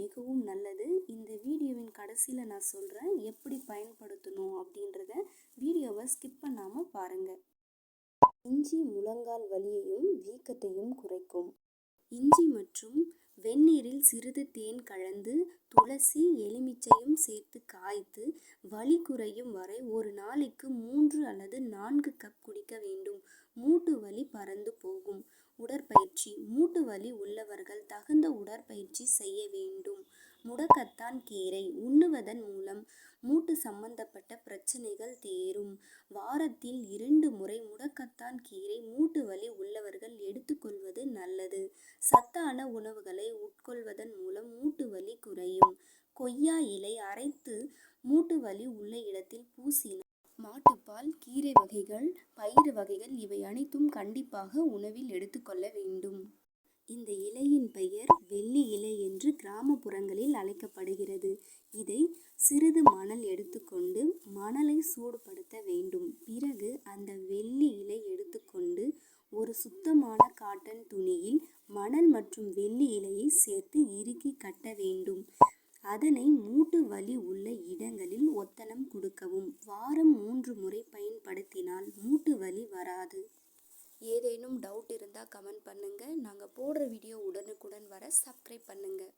மிகவும் நல்லது. இந்த வீடியோவின் கடைசியில் நான் சொல்கிறேன் எப்படி பயன்படுத்தணும் அப்படின்றத வீடியோவை ஸ்கிப் பண்ணாமல் பாருங்கள் இஞ்சி முழங்கால் வலியையும் வீக்கத்தையும் குறைக்கும். இஞ்சி மற்றும் வெந்நீரில் சிறிது தேன் கலந்து துளசி எலுமிச்சையும் சேர்த்து காய்த்து வலி குறையும் வரை ஒரு நாளைக்கு மூன்று அல்லது நான்கு கப் குடிக்க வேண்டும். மூட்டு வலி பறந்து போகும். உடற்பயிற்சி. மூட்டு வலி உள்ளவர்கள் தகுந்த உடற்பயிற்சி செய்ய வேண்டும். முடக்கத்தான் கீரை உண்ணுவதன் மூலம் மூட்டு சம்பந்தப்பட்ட பிரச்சனைகள் தேரும். வாரத்தில் இரண்டு முறை முடக்கத்தான் கீரை மூட்டு வலி உள்ளவர்கள் எடுத்துக்கொள்வது நல்லது. சத்தான உணவுகளை உட்கொள்வதன் மூலம் மூட்டு வலி குறையும். கொய்யா இலை அரைத்து மூட்டு வலி உள்ள இடத்தில் பூசினால் மாட்டுப்பால் கீரை வகைகள் பயிறு வகைகள் இவை அனைத்தும் கண்டிப்பாக உணவில் எடுத்துக்கொள்ள வேண்டும். இந்த இலையின் பெயர் வெள்ளி இலை புறங்களில் அழைக்கப்படுகிறது. இதை சிறிது மணல் எடுத்துக்கொண்டு மணலை சூடுபடுத்த வேண்டும். பிறகு அந்த வெள்ளி இலை எடுத்துக்கொண்டு ஒரு சுத்தமான காட்டன் துணியில் மணல் மற்றும் வெள்ளி இலையை சேர்த்து இறுக்கி கட்ட வேண்டும். அதனை மூட்டு வலி உள்ள இடங்களில் ஒத்தனம் கொடுக்கவும். வாரம் மூன்று முறை பயன்படுத்தினால் மூட்டு வலி வராது. ஏதேனும் டவுட் இருந்தால் கமெண்ட் பண்ணுங்கள் நாங்கள் போடுற வீடியோ உடனுக்குடன் வர சப்ஸ்கிரைப் பண்ணுங்கள்